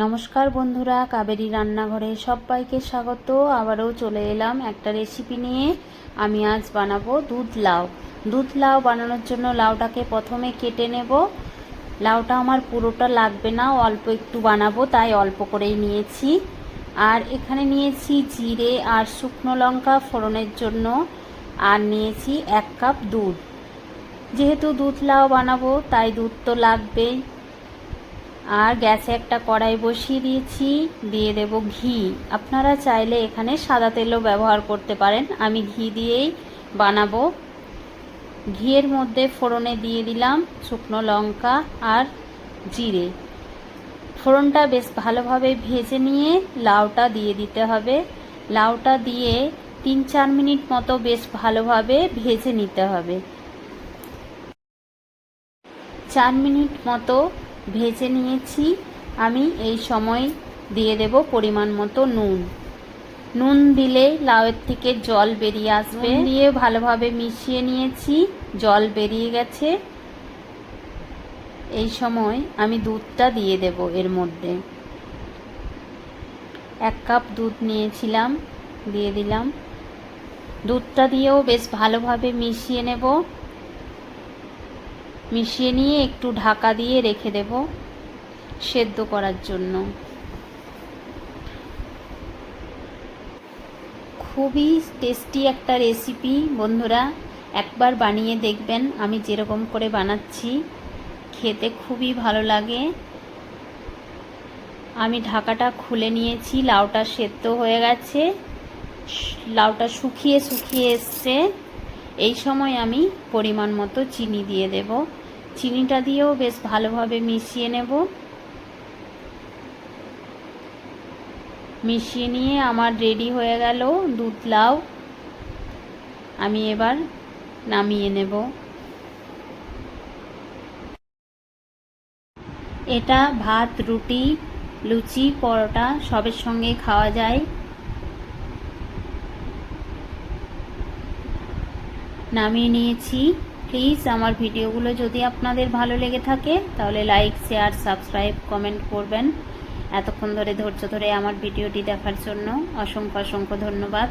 নমস্কার বন্ধুরা, কাবেরি রান্নাঘরে সবাইকে স্বাগত। আবারও চলে এলাম একটা রেসিপি নিয়ে। আমি আজ বানাবো দুধ লাউ। দুধ লাউ বানানোর জন্য লাউটাকে প্রথমে কেটে নেব। লাউটা আমার পুরোটা লাগবে না, অল্প একটু বানাবো, তাই অল্প করেই নিয়েছি। আর এখানে নিয়েছি জিরে আর শুকনো লঙ্কা ফোড়নের জন্য। আর নিয়েছি এক কাপ দুধ। যেহেতু দুধ লাউ বানাবো, তাই দুধ তো লাগবেই। আর গ্যাসে একটা কড়াই বসিয়ে দিয়েছি, দিয়ে দেব ঘি। আপনারা চাইলে এখানে সাদা তেলও ব্যবহার করতে পারেন। আমি ঘি দিয়েই বানাবো। ঘিয়ের মধ্যে ফোড়নে দিয়ে দিলাম শুকনো লঙ্কা আর জিরে। ফোড়নটা বেশ ভালোভাবে ভেজে নিয়ে লাউটা দিয়ে দিতে হবে। লাউটা দিয়ে তিন চার মিনিট মতো বেশ ভালোভাবে ভেজে নিতে হবে। চার মিনিট মতো ভেজে নিয়েছি। আমি এই সময় দিয়ে দেব পরিমাণ মতো নুন। নুন দিলে লাউয়ের থেকে জল বেরিয়ে আসবে। দিয়ে ভালোভাবে মিশিয়ে নিয়েছি। জল বেরিয়ে গেছে। এই সময় আমি দুধটা দিয়ে দেব এর মধ্যে। এক কাপ দুধ নিয়েছিলাম, দিয়ে দিলাম। দুধটা দিয়েও বেশ ভালোভাবে মিশিয়ে নেব। মিশিয়ে নিয়ে একটু ঢাকা দিয়ে রেখে দেব সেদ্ধ করার জন্য। খুবই টেস্টি একটা রেসিপি বন্ধুরা। একবার বানিয়ে দেখবেন, আমি যেরকম করে বানাচ্ছি, খেতে খুবই ভালো লাগে। আমি ঢাকাটা খুলে নিয়েছি, লাউটা সেদ্ধ হয়ে গেছে। লাউটা শুকিয়ে শুকিয়ে এসছে। এই সময় আমি পরিমাণ মতো চিনি দিয়ে দেব। চিনিটা দিয়েও বেশ ভালোভাবে মিশিয়ে নেব। মিশিয়ে নিয়ে আমার রেডি হয়ে গেল দুধ লাউ। আমি এবার নামিয়ে নেব। এটা ভাত, রুটি, লুচি, পরোটা সবের সঙ্গে খাওয়া যায়। নামিয়ে নিয়েছি। প্লিজ আমার ভিডিওগুলো যদি আপনাদের ভালো লেগে থাকে, তাহলে লাইক শেয়ার সাবস্ক্রাইব কমেন্ট করবেন। এতক্ষণ ধরে ধৈর্য ধরে আমার ভিডিওটি দেখার জন্য অসংখ্য অসংখ্য ধন্যবাদ।